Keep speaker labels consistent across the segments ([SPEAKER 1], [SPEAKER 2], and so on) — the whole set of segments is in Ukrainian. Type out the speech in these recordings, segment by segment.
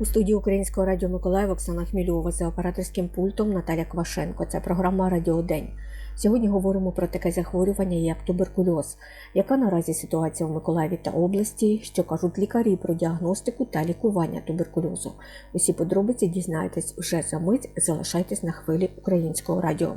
[SPEAKER 1] У студії Українського радіо Миколаїв Оксана Хмільова за операторським пультом Наталя Квашенко. Це програма Радіодень. Сьогодні говоримо про таке захворювання, як туберкульоз. Яка наразі ситуація в Миколаєві та області, що кажуть лікарі про діагностику та лікування туберкульозу? Усі подробиці дізнаєтесь вже за мить. Залишайтесь на хвилі українського радіо.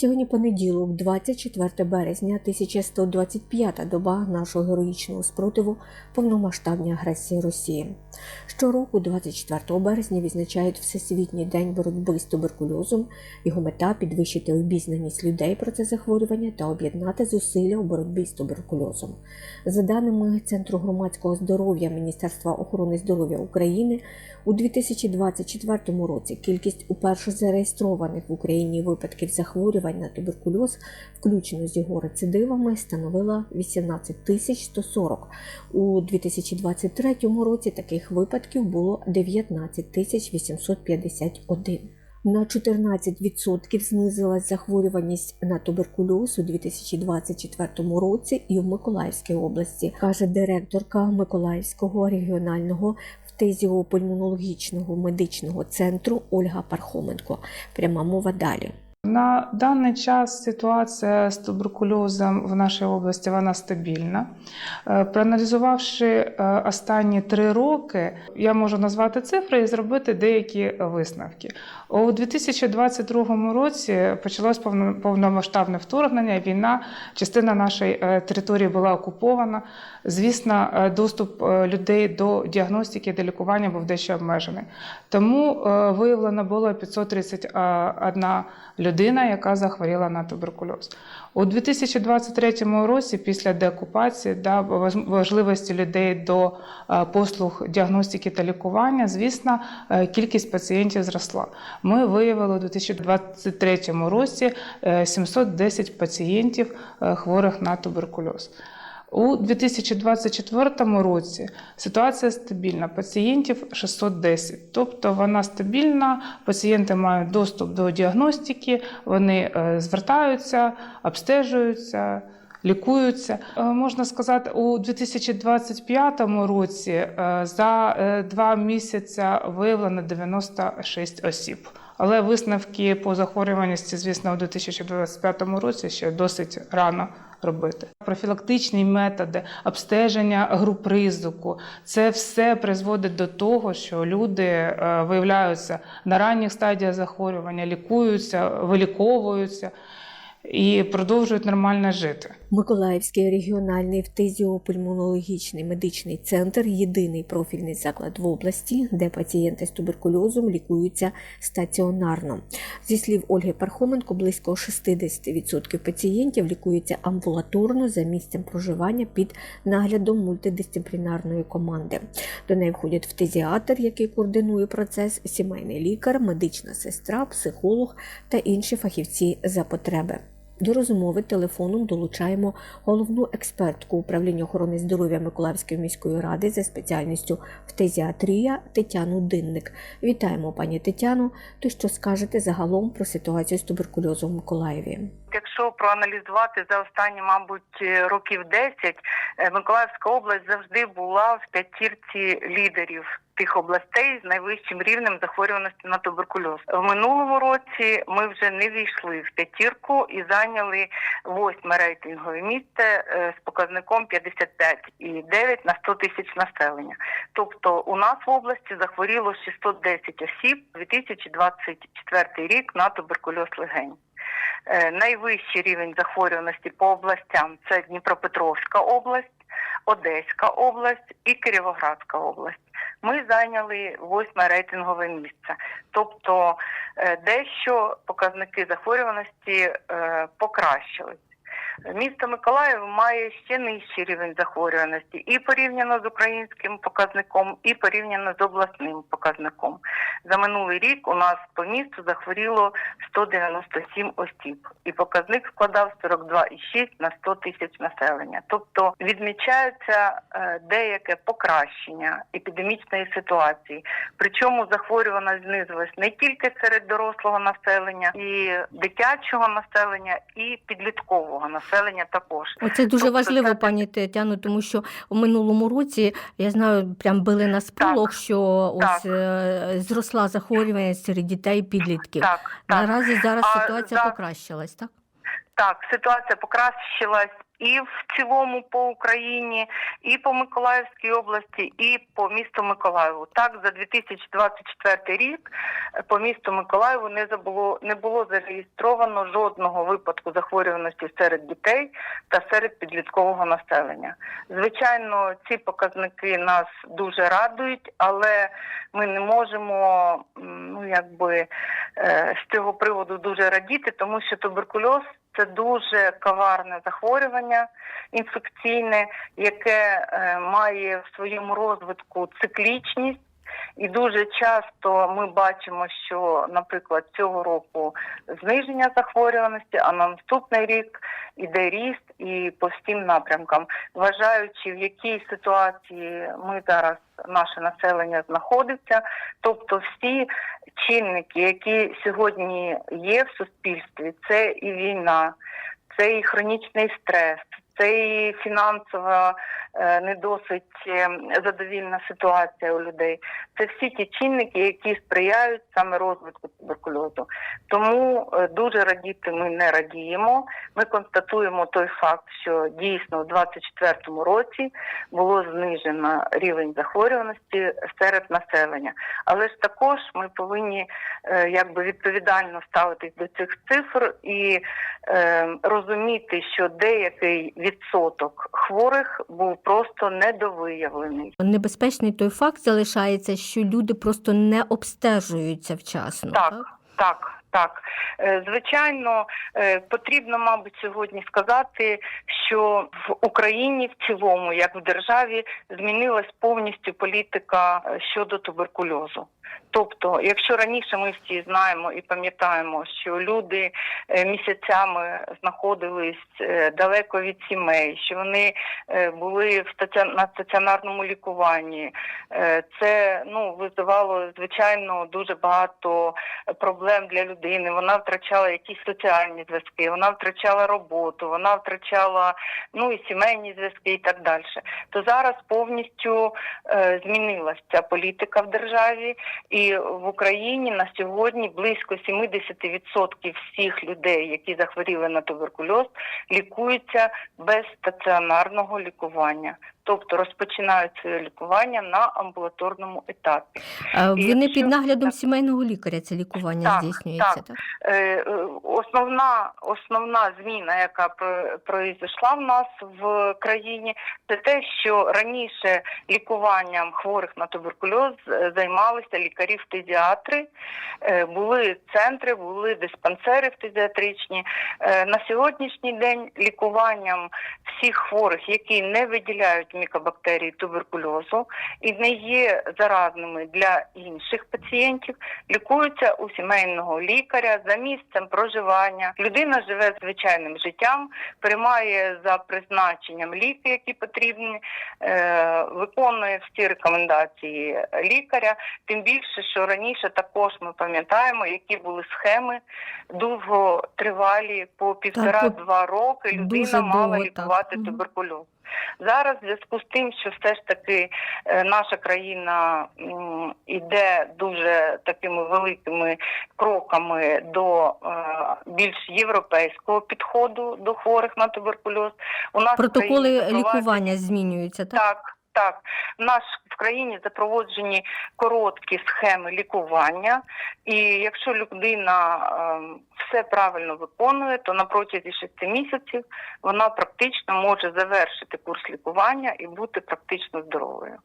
[SPEAKER 1] Сьогодні понеділок, 24 березня, 1125-та доба нашого героїчного спротиву повномасштабній агресії Росії. Щороку, 24 березня, відзначають Всесвітній день боротьби з туберкульозом. Його мета підвищити обізнаність людей про це захворювання та об'єднати зусилля у боротьбі з туберкульозом. За даними Центру громадського здоров'я Міністерства охорони здоров'я України, у 2024 році кількість уперше зареєстрованих в Україні випадків захворювань на туберкульоз, включно з його рецидивами, становила 18 тисяч 140. У 2023 році таких випадків було 19 тисяч 851. На 14% знизилась захворюваність на туберкульоз у 2024 році і в Миколаївській області, каже директорка Миколаївського регіонального фтизіопульмонологічного медичного центру Ольга Пархоменко. Пряма мова далі.
[SPEAKER 2] На даний час ситуація з туберкульозом в нашій області вона стабільна. Е, Проаналізувавши е, останні три роки, я можу назвати цифри і зробити деякі висновки. У 2022 році почалось повно- повномасштабне вторгнення. Війна, частина нашої е, території була окупована. Звісно, е, доступ е, людей до діагностики до лікування був дещо обмежений. Тому виявлено було 531 людина, яка захворіла на туберкульоз. У 2023 році, після деокупації, да, важ- важливості людей до е, послуг діагностики та лікування, звісно, е, кількість пацієнтів зросла. Ми виявили у 2023 році е, 710 пацієнтів е, хворих на туберкульоз. У 2024 році ситуація стабільна. Пацієнтів 610, тобто вона стабільна. Пацієнти мають доступ до діагностики, вони е, звертаються, обстежуються. Лікуються, Е, можна сказати, у 2025 році е, за два місяці виявлено 96 осіб. Але висновки по захворюваності, звісно, у 2025 році ще досить рано робити. Профілактичні методи обстеження груп ризику це все призводить до того, що люди е, виявляються на ранніх стадіях захворювання, лікуються, виліковуються і продовжують нормально жити.
[SPEAKER 1] Миколаївський регіональний фтизіопульмонологічний медичний центр єдиний профільний заклад в області, де пацієнти з туберкульозом лікуються стаціонарно. Зі слів Ольги Пархоменко, близько 60% пацієнтів лікуються амбулаторно за місцем проживання під наглядом мультидисциплінарної команди. До неї входять фтизіатр, який координує процес, сімейний лікар, медична сестра, психолог та інші фахівці за потреби. До розмови телефоном долучаємо головну експертку управління охорони здоров'я Миколаївської міської ради за спеціальністю фтизіатрія Тетяну Динник. Вітаємо, пані Тетяно. То що скажете загалом про ситуацію з туберкульозом в Миколаєві?
[SPEAKER 3] Якщо проаналізувати за останні, мабуть, років 10, е, Миколаївська область завжди була в п'ятірці лідерів тих областей з найвищим рівнем захворюваності на туберкульоз. В минулому році ми вже не війшли в п'ятірку і зайняли восьме рейтингове місце е, з показником 55,9 на 100 тисяч населення. Тобто у нас в області захворіло 610 осіб 2024 рік на туберкульоз легень. Е, Найвищий рівень захворюваності по областям це Дніпропетровська область, Одеська область і Кіровоградська область. Ми зайняли восьме рейтингове місце. Тобто е, дещо показники захворюваності покращили. покращились. Місто Миколаїв має ще нижчий рівень захворюваності і порівняно з українським показником, і порівняно з обласним показником. За минулий рік у нас по місту захворіло 197 осіб, і показник складав 42,6 на 100 тисяч населення. Тобто відмічається е, деяке покращення епідемічної ситуації. Причому захворюваність знизилась не тільки серед дорослого населення, і дитячого населення, і підліткового населення також.
[SPEAKER 1] Оце дуже
[SPEAKER 3] Тобто
[SPEAKER 1] важливо,
[SPEAKER 3] це-
[SPEAKER 1] пані Тетяно, тому що у минулому році я знаю, прям били на сполох, що ось
[SPEAKER 3] так.
[SPEAKER 1] ось зросла захворюваність серед дітей і підлітків.
[SPEAKER 3] Так, так.
[SPEAKER 1] Наразі зараз
[SPEAKER 3] А
[SPEAKER 1] ситуація
[SPEAKER 3] за-
[SPEAKER 1] покращилась, так?
[SPEAKER 3] Так, ситуація покращилась і в цілому по Україні, і по Миколаївській області, і по місту Миколаєву. Так, за 2024 рік е, по місту Миколаєву не забуло не було зареєстровано жодного випадку захворюваності серед дітей та серед підліткового населення. Звичайно, ці показники нас дуже радують, але ми не можемо ну якби е, з цього приводу дуже радіти, тому що туберкульоз це дуже коварне захворювання інфекційне, яке е, має в своєму розвитку циклічність. І дуже часто ми бачимо, що, наприклад, цього року зниження захворюваності, а на наступний рік іде ріст і по всім напрямкам, вважаючи, в якій ситуації ми зараз наше населення знаходиться, тобто всі чинники, які сьогодні є в суспільстві, це і війна, це і хронічний стрес, це і фінансова не досить е, задовільна ситуація у людей. Це всі ті чинники, які сприяють саме розвитку туберкульозу. Тому е, дуже радіти ми не радіємо. Ми констатуємо той факт, що дійсно у 2024 році було знижено рівень захворюваності серед населення. Але ж також ми повинні е, якби відповідально ставитись до цих цифр і е, розуміти, що деякий відсоток хворих був просто недовиявлений.
[SPEAKER 1] Небезпечний той факт залишається, що люди просто не обстежуються вчасно.
[SPEAKER 3] Так, так, так. Е, Звичайно, е, потрібно, мабуть, сьогодні сказати, що в Україні в цілому, як в державі, змінилась повністю політика е, щодо туберкульозу. Тобто, якщо раніше ми всі знаємо і пам'ятаємо, що люди місяцями знаходились далеко від сімей, що вони були в на стаціонарному лікуванні, це ну визивало звичайно дуже багато проблем для людини. Вона втрачала якісь соціальні зв'язки, вона втрачала роботу, вона втрачала ну і сімейні зв'язки, і так далі. То зараз повністю е, змінилася ця політика в державі, і в Україні на сьогодні близько 70% всіх людей, які захворіли на туберкульоз, лікуються без стаціонарного лікування. Тобто розпочинають своє лікування на амбулаторному етапі. І
[SPEAKER 1] Ви не
[SPEAKER 3] якщо-
[SPEAKER 1] під наглядом сімейного лікаря це лікування
[SPEAKER 3] Так,
[SPEAKER 1] здійснюється,
[SPEAKER 3] так.
[SPEAKER 1] так?
[SPEAKER 3] Е, е, Основна, основна зміна, яка про- произошла в нас в країні, це те, що раніше лікуванням хворих на туберкульоз е, займалися лікарі-фтизіатри, Е, були центри, були диспансери фтизіатричні. Е, На сьогоднішній день лікуванням всіх хворих, які не виділяють мікобактерії туберкульозу і не є заразними для інших пацієнтів, лікуються у сімейного лікаря за місцем проживання. Людина живе звичайним життям, приймає за призначенням ліки, які потрібні, е, виконує всі рекомендації лікаря. Тим більше, що раніше також ми пам'ятаємо, які були схеми довготривалі по півтора-два роки. Людина мала лікувати туберкульоз. Зараз в зв'язку з тим, що все ж таки е, наша країна йде дуже такими великими кроками до е, більш європейського підходу до хворих на туберкульоз. У нас
[SPEAKER 1] Протоколи лікування змінюються, так?
[SPEAKER 3] так, так. В нас в країні запроводжені короткі схеми лікування, і якщо людина ем, все правильно виконує, то на протязі шести місяців вона практично може завершити курс лікування і бути практично здоровою.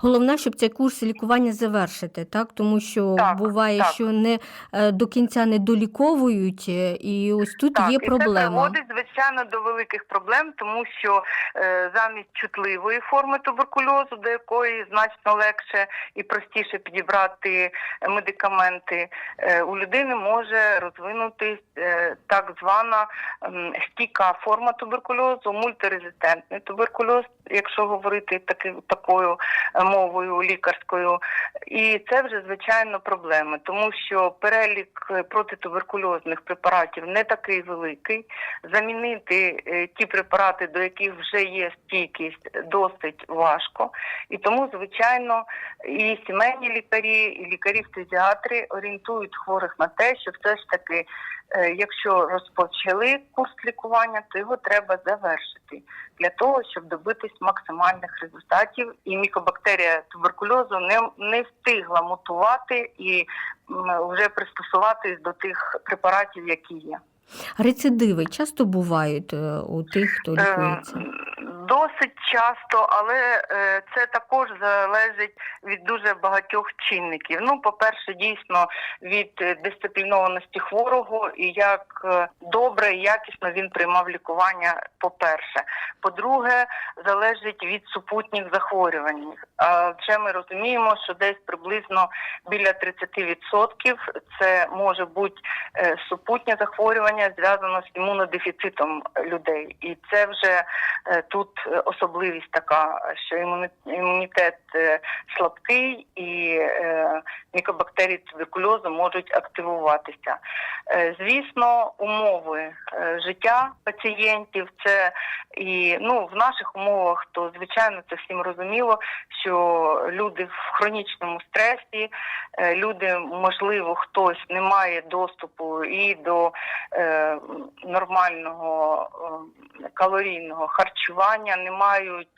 [SPEAKER 1] Головне, щоб цей курс лікування завершити, так? Тому що
[SPEAKER 3] Так,
[SPEAKER 1] буває,
[SPEAKER 3] так.
[SPEAKER 1] що не е, до кінця не доліковують, е, і ось тут
[SPEAKER 3] Так,
[SPEAKER 1] є
[SPEAKER 3] і це
[SPEAKER 1] проблема.
[SPEAKER 3] приводить, звичайно, до великих проблем, тому що е, замість чутливої форми туберкульозу, до якої значно легше і простіше підібрати е, медикаменти, е, у людини може розвинутись е, так звана ем, стійка форма туберкульозу, мультирезистентний туберкульоз, якщо говорити таки, такою е, мовою лікарською. І це вже звичайно проблеми, тому що перелік е, протитуберкульозних препаратів не такий великий. Замінити е, ті препарати, до яких вже є стійкість, досить важко. І тому, звичайно, і сімейні лікарі, і лікарі-фтизіатри орієнтують хворих на те, що все ж таки, е, якщо розпочали курс лікування, то його треба завершити для того, щоб добитись максимальних результатів. І мікобактерія туберкульозу не, не встигла мутувати і вже пристосуватись до тих препаратів, які є.
[SPEAKER 1] Рецидиви часто бувають е, у тих, хто
[SPEAKER 3] Е,
[SPEAKER 1] лікується.
[SPEAKER 3] Досить часто, але е, це також залежить від дуже багатьох чинників. Ну, по-перше, дійсно від дисциплінованості хворого і як е, добре і якісно він приймав лікування. По-перше, по-друге, залежить від супутніх захворювань. Адже ми розуміємо, що десь приблизно біля 30% це може бути е, супутнє захворювання зв'язано з імунодефіцитом людей, і це вже тут е, особливість така, що імунітет е, слабкий і е, мікобактерії туберкульозу можуть активуватися. Е, Звісно, умови е, життя пацієнтів це і ну в наших умовах, то звичайно це всім розуміло, що люди в хронічному стресі, е, люди, можливо, хтось не має доступу і до е, нормального е, калорійного харчування, не мають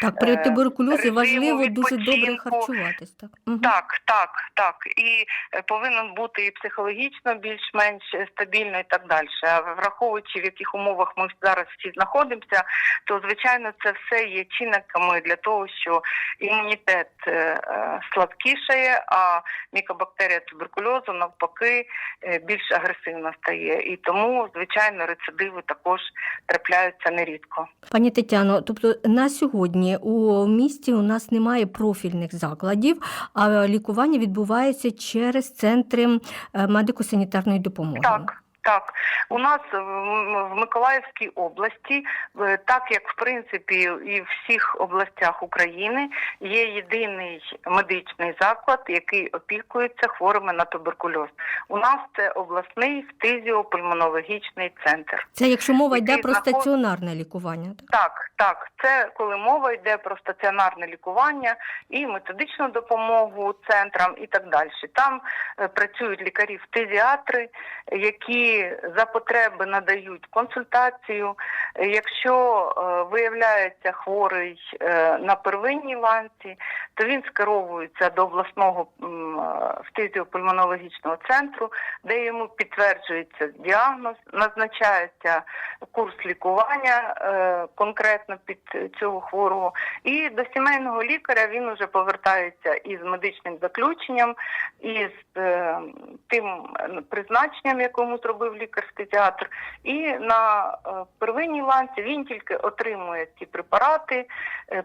[SPEAKER 1] Так, при
[SPEAKER 3] е,
[SPEAKER 1] туберкульозі важливо дуже добре харчуватись. Так. Мгм.
[SPEAKER 3] так, так, так. І е, повинен бути і психологічно більш-менш стабільно і так далі. А враховуючи в яких умовах ми зараз всі знаходимося, то звичайно це все є чинниками для того, що імунітет е, е, слабкішає, а мікобактерія туберкульозу навпаки е, більш агресивна стає. І тому, звичайно, рецидиви також трапляються нерідко.
[SPEAKER 1] Пані Тетяно, тобто на сьогодні у місті у нас немає профільних закладів, а лікування відбувається через центри е, медико-санітарної допомоги.
[SPEAKER 3] Так. Так, у нас в Миколаївській області, е, так як в принципі і в всіх областях України, є єдиний медичний заклад, який опікується хворими на туберкульоз. У нас це обласний фтизіопульмонологічний центр.
[SPEAKER 1] Це якщо мова йде про
[SPEAKER 3] знаход-
[SPEAKER 1] стаціонарне лікування. Так?
[SPEAKER 3] Так, так, це коли мова йде про стаціонарне лікування і методичну допомогу центрам і так далі. Там е, працюють лікарі-фтизіатри, які за потреби надають консультацію. Якщо е, виявляється хворий е, на первинній ланці, то він скеровується до обласного фтизіопульмонологічного центру, де йому підтверджується діагноз, назначається курс лікування е, конкретно під цього хворого. І до сімейного лікаря він уже повертається із медичним заключенням, із е, тим призначенням, якому зробив лікар-фтизіатр. І на е, первинній ланці він тільки отримує ці препарати,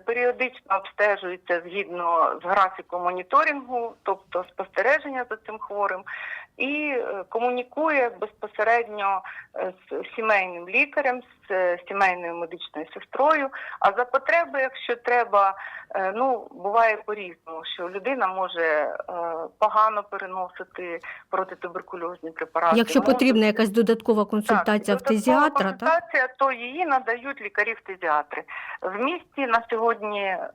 [SPEAKER 3] періодично обстежується згідно з графіком моніторингу, тобто спостереження за цим хворим, і е, комунікує безпосередньо е, з сімейним лікарем, з сімейною медичною сестрою. А за потреби, якщо треба, е, ну буває по-різному, що людина може е, погано переносити протитуберкульозні препарати.
[SPEAKER 1] Якщо
[SPEAKER 3] може
[SPEAKER 1] потрібна якась додаткова консультація
[SPEAKER 3] так,
[SPEAKER 1] фтизіатра,
[SPEAKER 3] додаткова
[SPEAKER 1] так?
[SPEAKER 3] то її надають лікарі-фтизіатри. В місті на сьогодні е,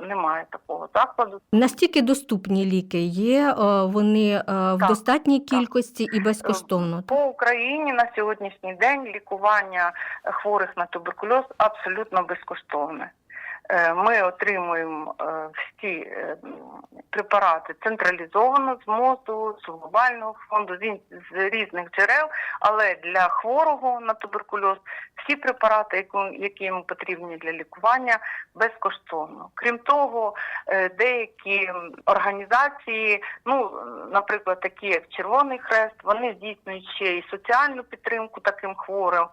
[SPEAKER 3] немає такого закладу.
[SPEAKER 1] Настільки доступні ліки є, вони в
[SPEAKER 3] Так,
[SPEAKER 1] достатній кількості і безкоштовно.
[SPEAKER 3] По Україні на сьогоднішній день лікування хворих на туберкульоз абсолютно безкоштовне. Е, Ми отримуємо е, всі е, препарати централізовано з МОЗу, з глобального фонду, з, різних джерел, але для хворого на туберкульоз всі препарати, які- йому потрібні для лікування, безкоштовно. Крім того, деякі організації, ну, наприклад, такі як Червоний Хрест, вони здійснюють ще і соціальну підтримку таким хворим.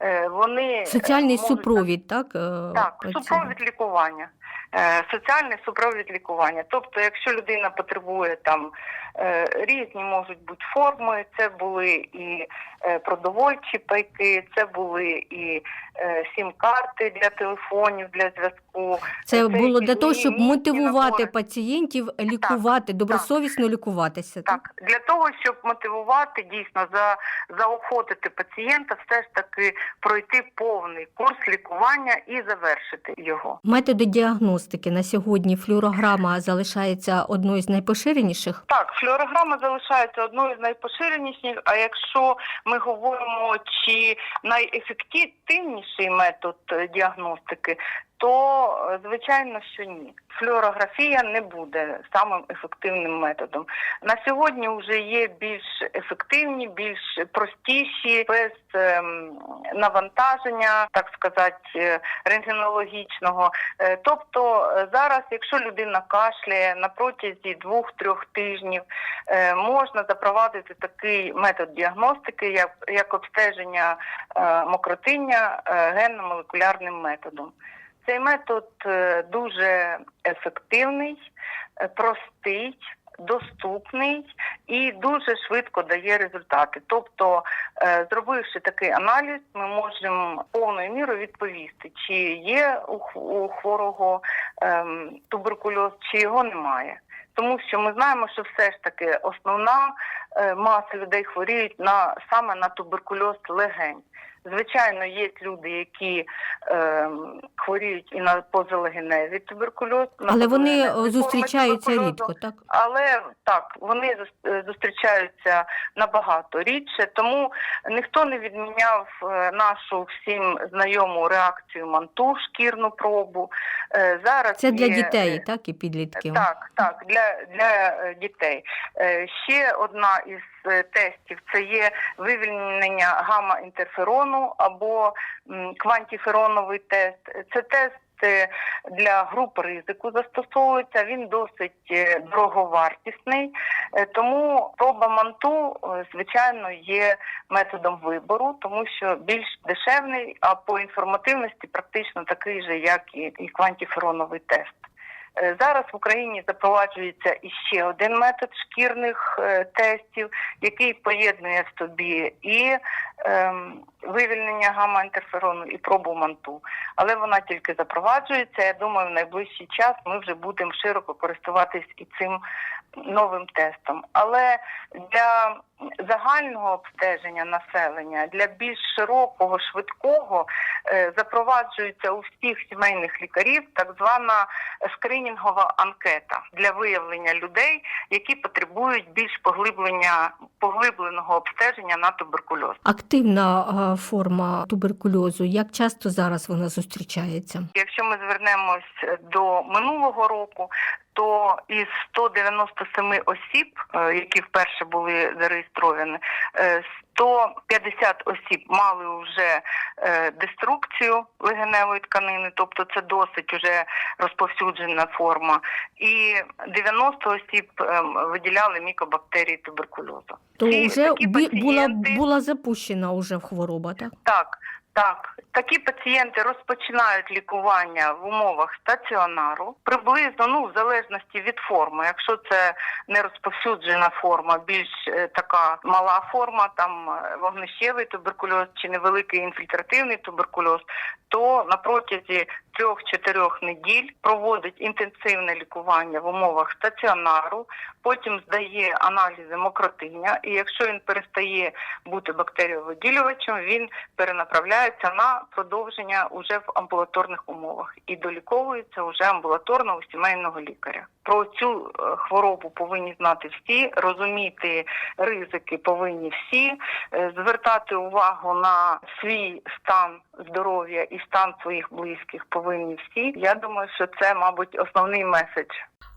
[SPEAKER 3] Е, Вони е,
[SPEAKER 1] Соціальний
[SPEAKER 3] можуть
[SPEAKER 1] супровід, так? е,
[SPEAKER 3] так,
[SPEAKER 1] працює?
[SPEAKER 3] супровід лікування. Е, Соціальний супровід лікування. Тобто, якщо людина потребує там е, різні можуть бути форми, це були і е, продовольчі пайки, це були і сім-карти для телефонів, для зв'язку.
[SPEAKER 1] Це
[SPEAKER 3] Це
[SPEAKER 1] було для того, щоб мотивувати
[SPEAKER 3] набори.
[SPEAKER 1] пацієнтів лікувати, добросовісно лікуватися. Так?
[SPEAKER 3] Так, для того, щоб мотивувати дійсно за заохотити пацієнта, все ж таки пройти повний курс лікування і завершити його.
[SPEAKER 1] Методи діагностики на сьогодні флюорограма залишається одною з найпоширеніших.
[SPEAKER 3] Так, флюорограма залишається одною з найпоширеніших. А якщо ми говоримо, чи найефективніший метод е, діагностики, то е, звичайно, що ні. Флюорографія не буде самим ефективним методом. На сьогодні вже є більш ефективні, більш простіші, без ем, навантаження, так сказати, е, рентгенологічного. Е, Тобто зараз, якщо людина кашляє на протязі двох-трьох тижнів, е, можна запровадити такий метод діагностики, як, як обстеження е, мокротиння е, генно-молекулярним методом. Цей метод е, дуже ефективний, е, простий, доступний і дуже швидко дає результати. Тобто, е, зробивши такий аналіз, ми можемо повною мірою відповісти, чи є у хворого ем, туберкульоз, чи його немає. Тому що ми знаємо, що все ж таки основна маса людей хворіють на саме на туберкульоз легень. Звичайно, є люди, які е, хворіють і на позалегеневий туберкульоз,
[SPEAKER 1] Але вони
[SPEAKER 3] позалегеневі
[SPEAKER 1] е, зустрічаються рідко, так?
[SPEAKER 3] Але так, вони е, зустрічаються набагато рідше, тому ніхто не відміняв е, нашу всім знайому реакцію манту, шкірну пробу. Е, Зараз
[SPEAKER 1] Це для
[SPEAKER 3] є,
[SPEAKER 1] дітей, так, і підлітків.
[SPEAKER 3] так, так, для, для дітей. Е, Ще одна із тестів це є вивільнення гамма-інтерферону або квантіфероновий тест. Це тест е, для груп ризику застосовується. Він досить е, дороговартісний, Е, тому проба манту, е, звичайно, є методом вибору, тому що більш дешевний, а по інформативності практично такий же, як і квантіфероновий тест. Е, Зараз в Україні запроваджується іще один метод шкірних е, тестів, який поєднує в собі і ем, вивільнення гамма-інтерферону, і пробу манту. Але вона тільки запроваджується. Я думаю, в найближчий час ми вже будемо широко користуватись і цим новим тестом. Але для загального обстеження населення, для більш широкого, швидкого е, запроваджується у всіх сімейних лікарів так звана скринінгова анкета для виявлення людей, які потребують більш поглиблення поглибленого обстеження на туберкульоз.
[SPEAKER 1] Активна форма туберкульозу. Як часто зараз вона зустрічається?
[SPEAKER 3] Якщо ми звернемось до минулого року, то із 197 осіб, е, які вперше були зареєстровані, е, 150 осіб мали вже е, деструкцію легеневої тканини, тобто це досить уже розповсюджена форма, і 90 осіб виділяли мікобактерії туберкульозу.
[SPEAKER 1] То вже бі- була, була запущена уже хвороба, так?
[SPEAKER 3] Так, так. Такі пацієнти розпочинають лікування в умовах стаціонару, приблизно, ну, в залежності від форми. Якщо це не розповсюджена форма, більш е, така мала форма, там е, вогнищевий туберкульоз чи невеликий інфільтративний туберкульоз, то на протязі трьох-чотирьох неділь проводить інтенсивне лікування в умовах стаціонару, потім здає аналізи мокротиння, і якщо він перестає бути бактеріовиділювачем, він перенаправляється на продовження уже в амбулаторних умовах і доліковується вже амбулаторно у сімейного лікаря. Про цю е, хворобу повинні знати всі, розуміти ризики повинні всі, е, звертати увагу на свій стан здоров'я і стан своїх близьких повинні всі. Я думаю, що це, мабуть, основний меседж.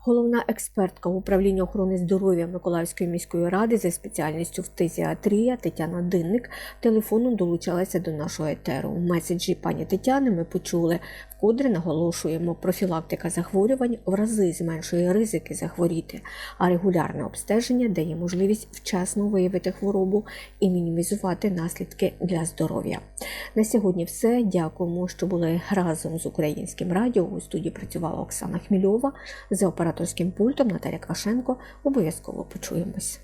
[SPEAKER 1] Головна експертка управління охорони здоров'я Миколаївської міської ради за спеціальністю фтизіатрія Тетяна Динник телефоном долучалася до нашого етеру. У меседжі пані Тетяни ми почули вкотре наголошуємо, профілактика захворювань в рази зменшує ризики захворіти, а регулярне обстеження дає можливість вчасно виявити хворобу і мінімізувати наслідки для здоров'я. На сьогодні все. Дякуємо, що були разом з українським радіо. У студії працювала Оксана Хмільова за операторським пультом Наталя Квашенко. Обов'язково почуємось.